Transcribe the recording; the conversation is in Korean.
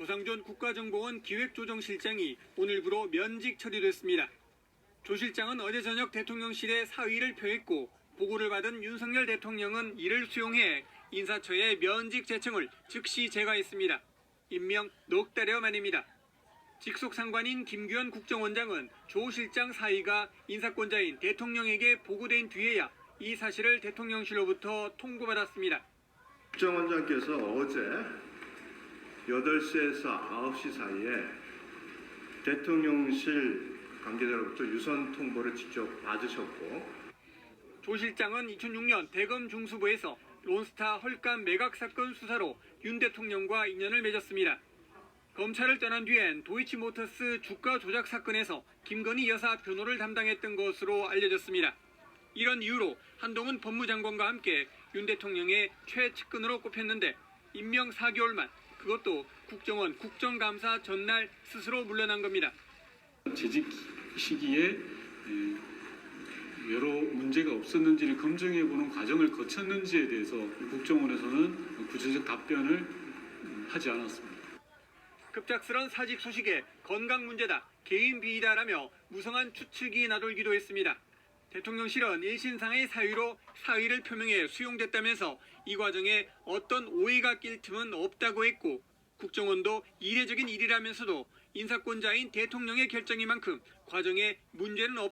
조상존 국가정보원 기획조정실장이 오늘부로 면직 처리됐습니다. 조 실장은 어제 저녁 대통령실에 사의를 표했고 보고를 받은 윤석열 대통령은 이를 수용해 인사처에 면직 제청을 즉시 제거했습니다. 임명 넉 달여 만입니다. 직속 상관인 김규현 국정원장은 조 실장 사의가 인사권자인 대통령에게 보고된 뒤에야 이 사실을 대통령실로부터 통보받았습니다. 국정원장께서 어제 8시에서 9시 사이에 대통령실 관계자로부터 유선 통보를 직접 받으셨고 조 실장은 2006년 대검 중수부에서 론스타 헐값 매각 사건 수사로 윤 대통령과 인연을 맺었습니다. 검찰을 떠난 뒤엔 도이치모터스 주가 조작 사건에서 김건희 여사 변호를 담당했던 것으로 알려졌습니다. 이런 이유로 한동훈 법무장관과 함께 윤 대통령의 최측근으로 꼽혔는데 임명 4개월 만 그것도 국정원 국정감사 전날 스스로 물러난 겁니다. 재직 시기에 에, 여러 문제가 없었는지를 검증해 보는 과정을 거쳤는지에 대해서 국정원에서는 구체적 답변을 음, 하지 않았습니다. 급작스런 사직 소식에 건강 문제다, 개인 비위다라며 무성한 추측이 나돌기도 했습니다. 대통령실은 일신상의 사유로 사의를 표명해 수용됐다면서 이 과정에 어떤 오해가 낄 틈은 없다고 했고 국정원도 이례적인 일이라면서도 인사권자인 대통령의 결정인 만큼 과정에 문제는 없